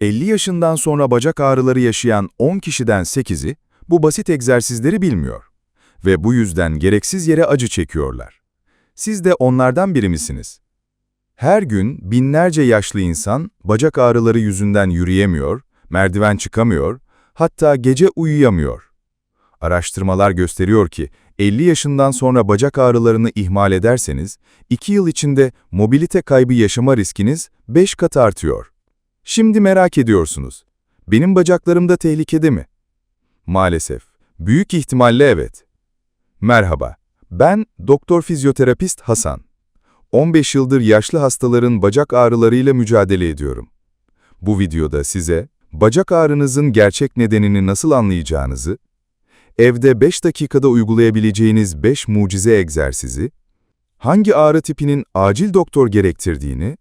50 yaşından sonra bacak ağrıları yaşayan 10 kişiden 8'i bu basit egzersizleri bilmiyor ve bu yüzden gereksiz yere acı çekiyorlar. Siz de onlardan biri misiniz? Her gün binlerce yaşlı insan bacak ağrıları yüzünden yürüyemiyor, merdiven çıkamıyor, hatta gece uyuyamıyor. Araştırmalar gösteriyor ki 50 yaşından sonra bacak ağrılarını ihmal ederseniz 2 yıl içinde mobilite kaybı yaşama riskiniz 5 kat artıyor. Şimdi merak ediyorsunuz. Benim bacaklarım da tehlikede mi? Maalesef. Büyük ihtimalle evet. Merhaba. Ben doktor fizyoterapist Hasan. 15 yıldır yaşlı hastaların bacak ağrılarıyla mücadele ediyorum. Bu videoda size bacak ağrınızın gerçek nedenini nasıl anlayacağınızı, evde 5 dakikada uygulayabileceğiniz 5 mucize egzersizi, hangi ağrı tipinin acil doktor gerektirdiğini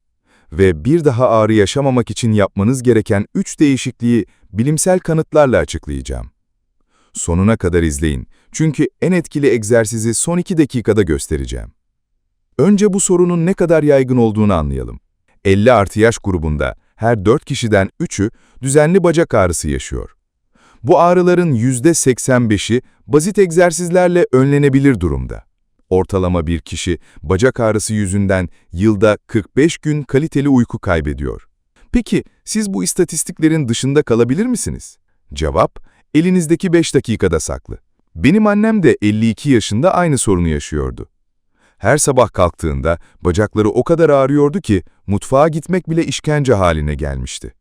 ve bir daha ağrı yaşamamak için yapmanız gereken 3 değişikliği bilimsel kanıtlarla açıklayacağım. Sonuna kadar izleyin çünkü en etkili egzersizi son 2 dakikada göstereceğim. Önce bu sorunun ne kadar yaygın olduğunu anlayalım. 50 artı yaş grubunda her 4 kişiden 3'ü düzenli bacak ağrısı yaşıyor. Bu ağrıların %85'i basit egzersizlerle önlenebilir durumda. Ortalama bir kişi bacak ağrısı yüzünden yılda 45 gün kaliteli uyku kaybediyor. Peki siz bu istatistiklerin dışında kalabilir misiniz? Cevap, elinizdeki 5 dakikada saklı. Benim annem de 52 yaşında aynı sorunu yaşıyordu. Her sabah kalktığında bacakları o kadar ağrıyordu ki mutfağa gitmek bile işkence haline gelmişti.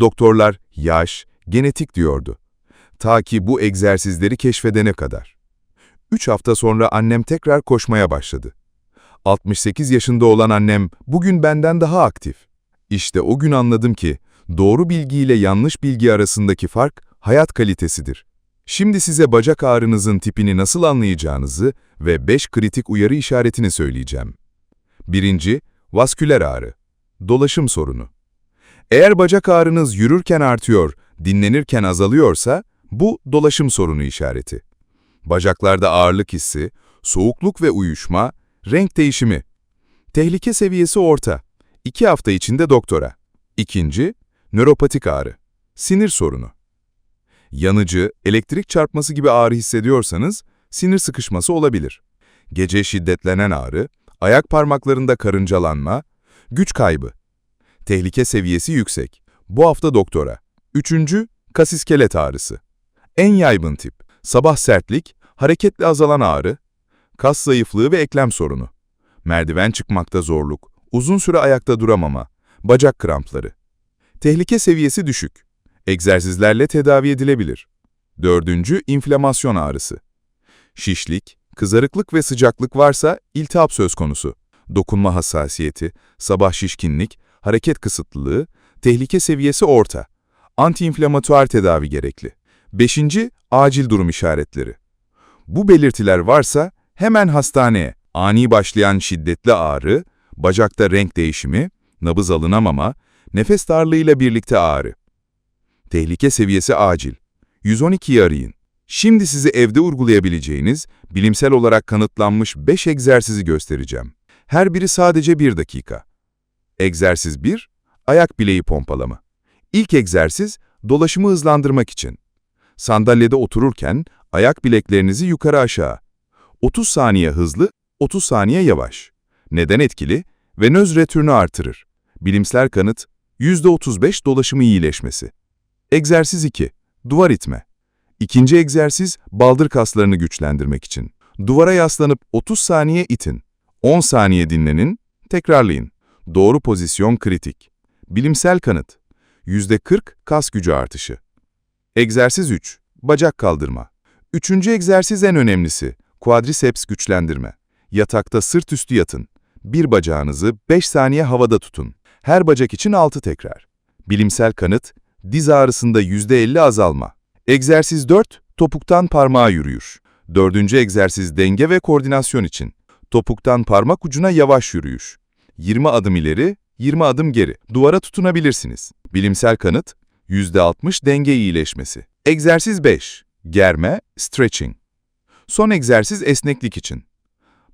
Doktorlar yaş, genetik diyordu. Ta ki bu egzersizleri keşfedene kadar. Üç hafta sonra annem tekrar koşmaya başladı. 68 yaşında olan annem bugün benden daha aktif. İşte o gün anladım ki doğru bilgi ile yanlış bilgi arasındaki fark hayat kalitesidir. Şimdi size bacak ağrınızın tipini nasıl anlayacağınızı ve 5 kritik uyarı işaretini söyleyeceğim. Birinci, vasküler ağrı. Dolaşım sorunu. Eğer bacak ağrınız yürürken artıyor, dinlenirken azalıyorsa, bu dolaşım sorunu işareti. Bacaklarda ağırlık hissi, soğukluk ve uyuşma, renk değişimi. Tehlike seviyesi orta. 2 hafta içinde doktora. İkinci, nöropatik ağrı. Sinir sorunu. Yanıcı, elektrik çarpması gibi ağrı hissediyorsanız, sinir sıkışması olabilir. Gece şiddetlenen ağrı, ayak parmaklarında karıncalanma, güç kaybı. Tehlike seviyesi yüksek. Bu hafta doktora. Üçüncü, kas iskelet ağrısı. En yaygın tip, sabah sertlik, hareketli azalan ağrı, kas zayıflığı ve eklem sorunu. Merdiven çıkmakta zorluk, uzun süre ayakta duramama, bacak krampları. Tehlike seviyesi düşük. Egzersizlerle tedavi edilebilir. Dördüncü, inflamasyon ağrısı. Şişlik, kızarıklık ve sıcaklık varsa iltihap söz konusu. Dokunma hassasiyeti, sabah şişkinlik, hareket kısıtlılığı, tehlike seviyesi orta. Antiinflamatuar tedavi gerekli. Beşinci, acil durum işaretleri. Bu belirtiler varsa hemen hastaneye. Ani başlayan şiddetli ağrı, bacakta renk değişimi, nabız alınamama, nefes darlığıyla birlikte ağrı. Tehlike seviyesi acil. 112'yi arayın. Şimdi size evde uygulayabileceğiniz, bilimsel olarak kanıtlanmış 5 egzersizi göstereceğim. Her biri sadece 1 dakika. Egzersiz 1, ayak bileği pompalama. İlk egzersiz, dolaşımı hızlandırmak için. Sandalyede otururken ayak bileklerinizi yukarı aşağı. 30 saniye hızlı, 30 saniye yavaş. Neden etkili? Venöz retürnü artırır. Bilimsel kanıt, %35 dolaşımı iyileşmesi. Egzersiz 2, duvar itme. İkinci egzersiz, baldır kaslarını güçlendirmek için. Duvara yaslanıp 30 saniye itin. 10 saniye dinlenin, tekrarlayın. Doğru pozisyon kritik. Bilimsel kanıt, %40 kas gücü artışı. Egzersiz 3, bacak kaldırma. Üçüncü egzersiz en önemlisi, quadriceps güçlendirme. Yatakta sırt üstü yatın. Bir bacağınızı 5 saniye havada tutun. Her bacak için 6 tekrar. Bilimsel kanıt, diz ağrısında %50 azalma. Egzersiz 4, topuktan parmağa yürüyüş. Dördüncü egzersiz denge ve koordinasyon için. Topuktan parmak ucuna yavaş yürüyüş. 20 adım ileri, 20 adım geri. Duvara tutunabilirsiniz. Bilimsel kanıt, %60 denge iyileşmesi. Egzersiz 5, germe, stretching. Son egzersiz esneklik için.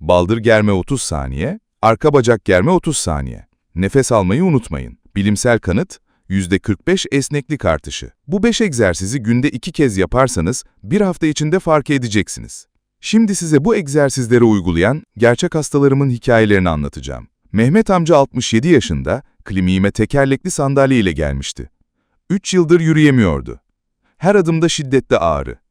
Baldır germe 30 saniye, arka bacak germe 30 saniye. Nefes almayı unutmayın. Bilimsel kanıt, %45 esneklik artışı. Bu 5 egzersizi günde 2 kez yaparsanız bir hafta içinde fark edeceksiniz. Şimdi size bu egzersizleri uygulayan gerçek hastalarımın hikayelerini anlatacağım. Mehmet amca 67 yaşında, kliniğime tekerlekli sandalye ile gelmişti. 3 yıldır yürüyemiyordu. Her adımda şiddetli ağrı.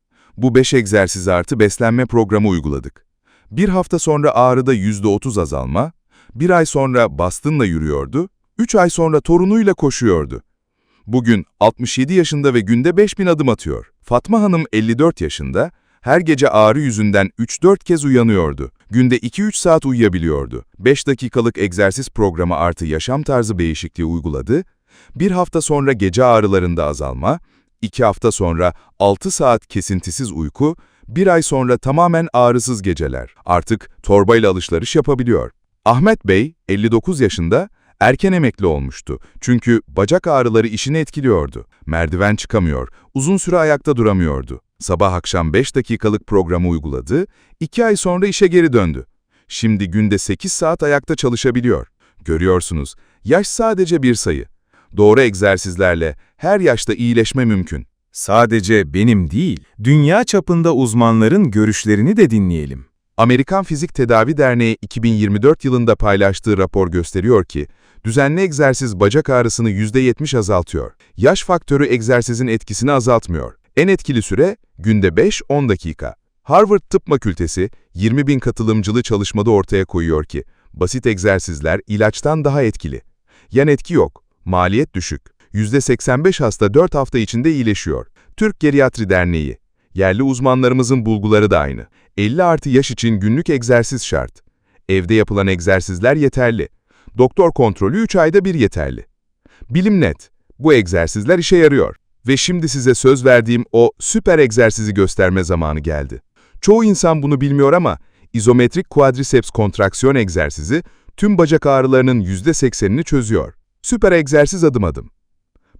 Bu 5 egzersiz artı beslenme programı uyguladık. Bir hafta sonra ağrıda %30 azalma, bir ay sonra bastınla yürüyordu, 3 ay sonra torunuyla koşuyordu. Bugün 67 yaşında ve günde 5000 adım atıyor. Fatma Hanım 54 yaşında, her gece ağrı yüzünden 3-4 kez uyanıyordu. Günde 2-3 saat uyuyabiliyordu. 5 dakikalık egzersiz programı artı yaşam tarzı değişikliği uyguladı. Bir hafta sonra gece ağrılarında azalma, 2 hafta sonra 6 saat kesintisiz uyku, bir ay sonra tamamen ağrısız geceler. Artık torbayla alışveriş yapabiliyor. Ahmet Bey, 59 yaşında, erken emekli olmuştu. Çünkü bacak ağrıları işini etkiliyordu. Merdiven çıkamıyor, uzun süre ayakta duramıyordu. Sabah akşam 5 dakikalık programı uyguladı, 2 ay sonra işe geri döndü. Şimdi günde 8 saat ayakta çalışabiliyor. Görüyorsunuz, yaş sadece bir sayı. Doğru egzersizlerle her yaşta iyileşme mümkün. Sadece benim değil, dünya çapında uzmanların görüşlerini de dinleyelim. Amerikan Fizik Tedavi Derneği 2024 yılında paylaştığı rapor gösteriyor ki, düzenli egzersiz bacak ağrısını %70 azaltıyor. Yaş faktörü egzersizin etkisini azaltmıyor. En etkili süre günde 5-10 dakika. Harvard Tıp Fakültesi 20 bin katılımcılı çalışmada ortaya koyuyor ki, basit egzersizler ilaçtan daha etkili. Yan etki yok, maliyet düşük. %85 hasta 4 hafta içinde iyileşiyor. Türk Geriatri Derneği, yerli uzmanlarımızın bulguları da aynı. 50 artı yaş için günlük egzersiz şart. Evde yapılan egzersizler yeterli. Doktor kontrolü 3 ayda bir yeterli. Bilim net, bu egzersizler işe yarıyor. Ve şimdi size söz verdiğim o süper egzersizi gösterme zamanı geldi. Çoğu insan bunu bilmiyor ama izometrik quadriceps kontraksiyon egzersizi tüm bacak ağrılarının %80'ini çözüyor. Süper egzersiz adım adım.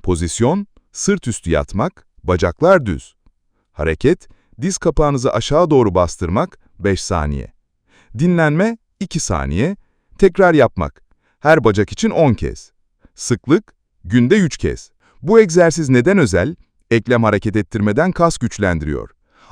Pozisyon, sırt üstü yatmak, bacaklar düz. Hareket, diz kapağınızı aşağı doğru bastırmak 5 saniye. Dinlenme 2 saniye. Tekrar yapmak. Her bacak için 10 kez. Sıklık, günde 3 kez. Bu egzersiz neden özel? Eklem hareket ettirmeden kas güçlendiriyor.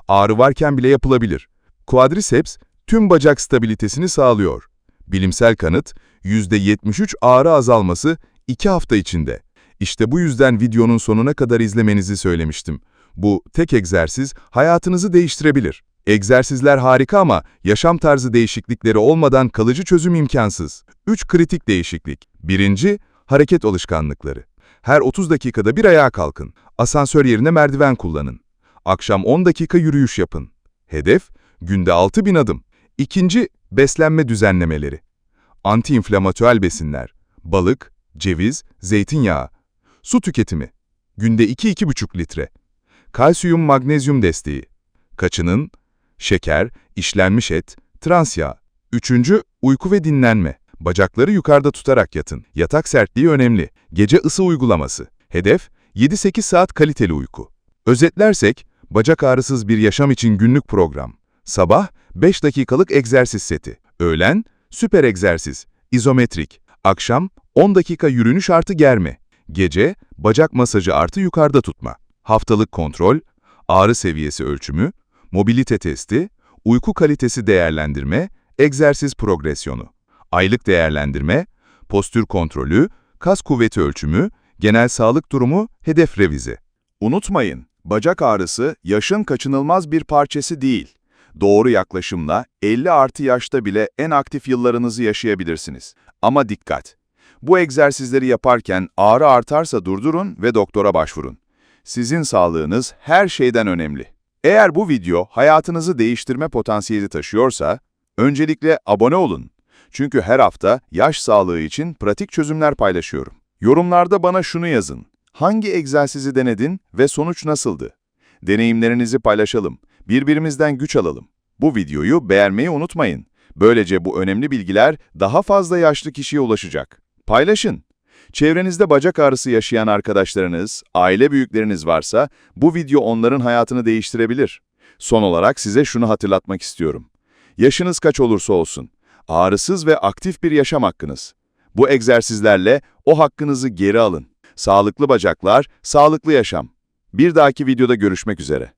Ağrı varken bile yapılabilir. Quadriceps, tüm bacak stabilitesini sağlıyor. Bilimsel kanıt, %73 ağrı azalması 2 hafta içinde. İşte bu yüzden videonun sonuna kadar izlemenizi söylemiştim. Bu tek egzersiz hayatınızı değiştirebilir. Egzersizler harika ama yaşam tarzı değişiklikleri olmadan kalıcı çözüm imkansız. 3 kritik değişiklik. Birinci, hareket alışkanlıkları. Her 30 dakikada bir ayağa kalkın. Asansör yerine merdiven kullanın. Akşam 10 dakika yürüyüş yapın. Hedef, günde 6000 adım. İkinci, beslenme düzenlemeleri. Antiinflamatüel besinler. Balık, ceviz, zeytinyağı. Su tüketimi. Günde 2-2,5 litre. Kalsiyum magnezyum desteği. Kaçının, şeker, işlenmiş et, trans yağ. Üçüncü, uyku ve dinlenme. Bacakları yukarıda tutarak yatın. Yatak sertliği önemli. Gece ısı uygulaması. Hedef, 7-8 saat kaliteli uyku. Özetlersek, bacak ağrısız bir yaşam için günlük program. Sabah, 5 dakikalık egzersiz seti. Öğlen, süper egzersiz, izometrik. Akşam, 10 dakika yürüyüş artı germe. Gece, bacak masajı artı yukarıda tutma. Haftalık kontrol, ağrı seviyesi ölçümü, mobilite testi, uyku kalitesi değerlendirme, egzersiz progresyonu. Aylık değerlendirme, postür kontrolü, kas kuvveti ölçümü, genel sağlık durumu, hedef revize. Unutmayın, bacak ağrısı yaşın kaçınılmaz bir parçası değil. Doğru yaklaşımla 50 artı yaşta bile en aktif yıllarınızı yaşayabilirsiniz. Ama dikkat! Bu egzersizleri yaparken ağrı artarsa durdurun ve doktora başvurun. Sizin sağlığınız her şeyden önemli. Eğer bu video hayatınızı değiştirme potansiyeli taşıyorsa, öncelikle abone olun. Çünkü her hafta yaş sağlığı için pratik çözümler paylaşıyorum. Yorumlarda bana şunu yazın. Hangi egzersizi denedin ve sonuç nasıldı? Deneyimlerinizi paylaşalım. Birbirimizden güç alalım. Bu videoyu beğenmeyi unutmayın. Böylece bu önemli bilgiler daha fazla yaşlı kişiye ulaşacak. Paylaşın. Çevrenizde bacak ağrısı yaşayan arkadaşlarınız, aile büyükleriniz varsa bu video onların hayatını değiştirebilir. Son olarak size şunu hatırlatmak istiyorum. Yaşınız kaç olursa olsun, ağrısız ve aktif bir yaşam hakkınız. Bu egzersizlerle o hakkınızı geri alın. Sağlıklı bacaklar, sağlıklı yaşam. Bir dahaki videoda görüşmek üzere.